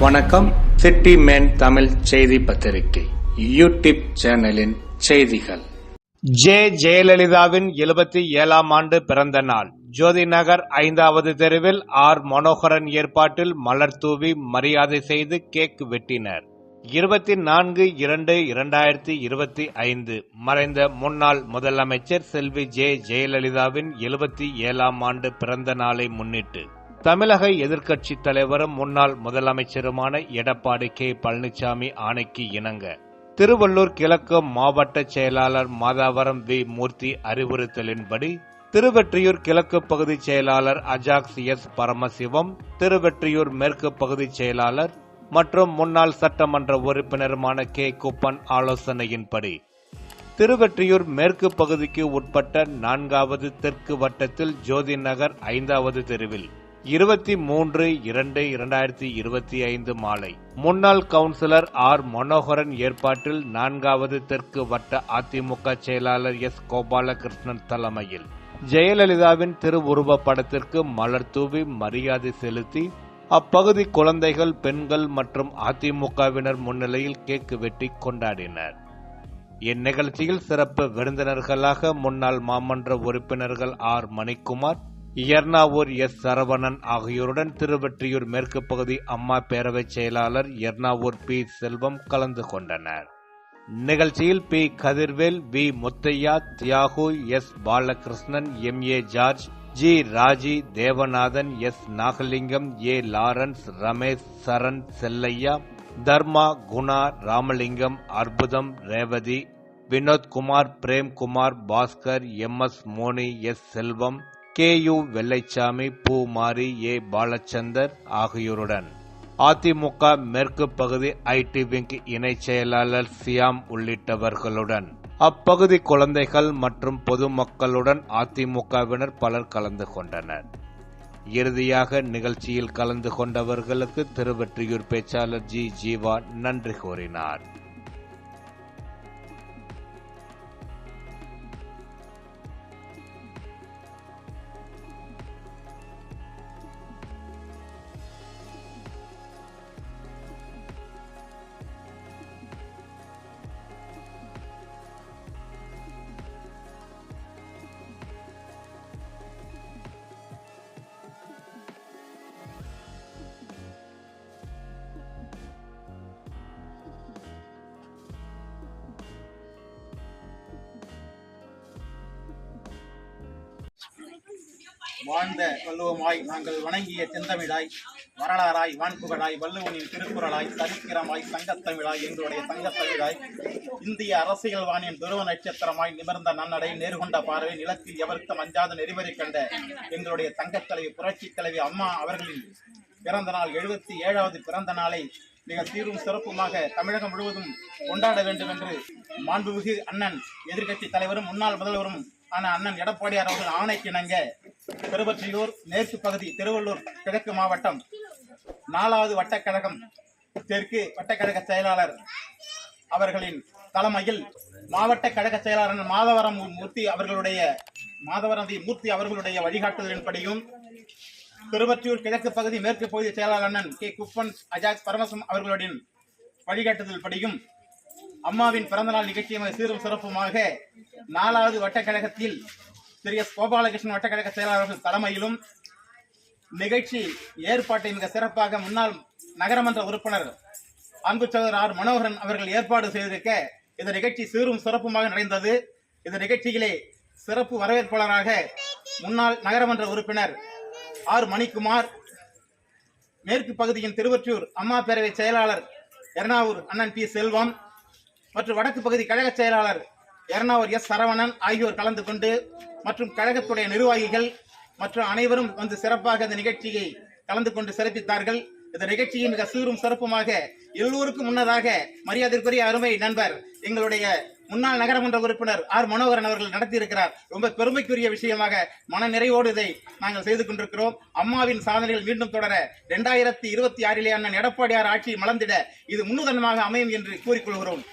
வணக்கம். City man Tamil செய்தி பத்திரிகை யூடியூப் சேனலின் செய்திகள். ஜே ஜெயலலிதாவின் எழுபத்தி ஏழாம் ஆண்டு பிறந்த நாள். ஜோதி நகர் ஐந்தாவது தெருவில் ஆர். மனோகரன் ஏற்பாட்டில் மலர் தூவி மரியாதை செய்து கேக் வெட்டினர். இருபத்தி நான்கு இரண்டு இரண்டாயிரத்தி இருபத்தி ஐந்து. மறைந்த முன்னாள் முதலமைச்சர் செல்வி ஜே ஜெயலலிதாவின் எழுபத்தி ஏழாம் ஆண்டு பிறந்த நாளை முன்னிட்டு தமிழக எதிர்க்கட்சித் தலைவரும் முன்னாள் முதலமைச்சருமான எடப்பாடி கே. பழனிசாமி ஆணைக்கு இணங்க திருவள்ளூர் கிழக்கு மாவட்ட செயலாளர் மாதாவரம் வி. மூர்த்தி அறிவுறுத்தலின்படி திருவெற்றியூர் கிழக்கு பகுதி செயலாளர் அஜாக்ஸ் எஸ். பரமசிவம் திருவெற்றியூர் மேற்கு பகுதி செயலாளர் மற்றும் முன்னாள் சட்டமன்ற உறுப்பினருமான கே. குப்பன் ஆலோசனையின்படி திருவெற்றியூர் மேற்கு பகுதிக்கு உட்பட்ட நான்காவது தெற்கு வட்டத்தில் ஜோதி நகர் ஐந்தாவது தெருவில் இருபத்தி மூன்று இரண்டு இரண்டாயிரத்தி இருபத்தி ஐந்து மாலை. முன்னாள் கவுன்சிலர் ஆர். மனோகரன் ஏற்பாட்டில் நான்காவது தெற்கு வட்ட அதிமுக செயலாளர் எஸ். கோபாலகிருஷ்ணன் தலைமையில். ஜெயலலிதாவின் திருவுருவ படத்திற்கு மலர் தூவி மரியாதை செலுத்தி அப்பகுதி குழந்தைகள் பெண்கள் மற்றும் அதிமுகவினர் முன்னிலையில் கேக்கு வெட்டி கொண்டாடினர். இந்நிகழ்ச்சியில் சிறப்பு விருந்தினர்களாக முன்னாள் மாமன்ற உறுப்பினர்கள் ஆர். மணிக்குமார் எர்ணாவூர் எஸ். சரவணன் ஆகியோருடன் திருவெற்றியூர் மேற்கு பகுதி அம்மா பேரவை செயலாளர் எர்ணாவூர் பி. செல்வம் கலந்து கொண்டனர். நிகழ்ச்சியில் P. Kathirvel V. Muthaiah Thiyagu S. Balakrishnan M. A. George G. Raji Devanathan S. Nagalingam A. Lawrence Ramesh Saran Chellaiah Dharma Guna Ramalingam Arputham Revathi Vinothkumar Premkumar Baskar M. S. Moni S. Selvam K U Vellaichamy Poomari A Balachandar ஆகியோருடன். அதிமுக மேற்கு பகுதி IT wing இணை செயலாளர் Siam உள்ளிட்டவர்களுடன். அப்பகுதி குழந்தைகள் மற்றும் பொதுமக்களுடன் அதிமுகவினர் பலர் கலந்து கொண்டனர். இறுதியாக நிகழ்ச்சியில் கலந்து கொண்டவர்களுக்கு திருவெற்றியூர் பேச்சாளர் ஜி ஜீவா நன்றி கூறினார். வாழ்ந்த வள்ளுவமாய் நாங்கள் வணங்கிய செந்தமிழாய் வரலாறாய் வான்புகழாய் வள்ளுவனின் திருக்குறளாய் சரித்திரமாய் சங்கத்தமிழாய் எங்களுடைய சங்கத்தமிழாய் இந்திய அரசியல் வாணியின் துருவ நட்சத்திரமாய் நிமிர்ந்த நன்னடை நேர்கொண்ட பார்வை நிலத்தில் எவருக்கும் அஞ்சாத நெறிவரை கண்ட எங்களுடைய தங்கத்தலைவி புரட்சி தலைவி அம்மா அவர்களின் பிறந்த நாள் எழுபத்தி ஏழாவது பிறந்த நாளை மிக சீரும் சிறப்புமாக தமிழகம் முழுவதும் கொண்டாட வேண்டும் என்று மாண்புமிகு அண்ணன் எதிர்கட்சி தலைவரும் முன்னாள் முதல்வரும் ஆன அண்ணன் எடப்பாடியார் அவர்கள் ஆணைக்கிணங்க திருவற்றியூர் மேற்கு பகுதி திருவள்ளூர் கிழக்கு மாவட்டம் நாலாவது வட்டக்கழகம் தெற்கு வட்டக்கழக செயலாளர் அவர்களின் தலைமையில் மாவட்ட கழக செயலாளர் மாதவரம் மூர்த்தி அவர்களுடைய மாதவரம் மூர்த்தி அவர்களுடைய வழிகாட்டுதலின்படியும் திருவற்றியூர் கிழக்கு பகுதி மேற்கு பகுதி செயலாளர் அண்ணன் கே. குப்பன் அஜாக் பரமசம் அவர்களுடைய வழிகாட்டுதல்படியும் அம்மாவின் பிறந்தநாள் நிகழ்ச்சியை சீரும் சிறப்புமாக நாலாவது வட்டக்கழகத்தில் திரு எஸ் கோபாலகிருஷ்ணன் வட்டக்கழக செயலாளர்கள் தலைமையிலும் நிகழ்ச்சி ஏற்பாட்டை மிக சிறப்பாக முன்னாள் நகரமன்ற உறுப்பினர் அன்பு சகோதரர் ஆர் மனோகரன் அவர்கள் ஏற்பாடு செய்திருக்க இந்த நிகழ்ச்சி சீரும் சிறப்புமாக நடந்தது. இந்த நிகழ்ச்சியிலே சிறப்பு வரவேற்பாளராக முன்னாள் நகரமன்ற உறுப்பினர் ஆர் மணிக்குமார் மேற்கு பகுதியின் திருவற்றூர் அம்மா பேரவை செயலாளர் எர்ணாவூர் அண்ணன் பி செல்வம் மற்றும் வடக்கு பகுதி கழக செயலாளர் எர்ணாவூர் எஸ் சரவணன் ஆகியோர் கலந்து கொண்டு மற்றும் கழகத்துடைய நிர்வாகிகள் மற்றும் அனைவரும் வந்து சிறப்பாக இந்த நிகழ்ச்சியை கலந்து கொண்டு சிறப்பித்தார்கள். இந்த நிகழ்ச்சியை மிக சீரும் சிறப்புமாக எல்லோருக்கும் முன்னதாக மரியாதைக்குரிய அருமை நண்பர் எங்களுடைய முன்னாள் நகரமன்ற உறுப்பினர் ஆர் மனோகரன் அவர்கள் நடத்தியிருக்கிறார். ரொம்ப பெருமைக்குரிய விஷயமாக மன நிறைவோடு இதை நாங்கள் செய்து கொண்டிருக்கிறோம். அம்மாவின் சாதனைகள் மீண்டும் தொடர இரண்டாயிரத்தி இருபத்தி ஆறிலே அண்ணன் எடப்பாடியார் ஆட்சி மலர்ந்திட இது முன்னுதனமாக அமையும் என்று கூறிக்கொள்கிறோம்.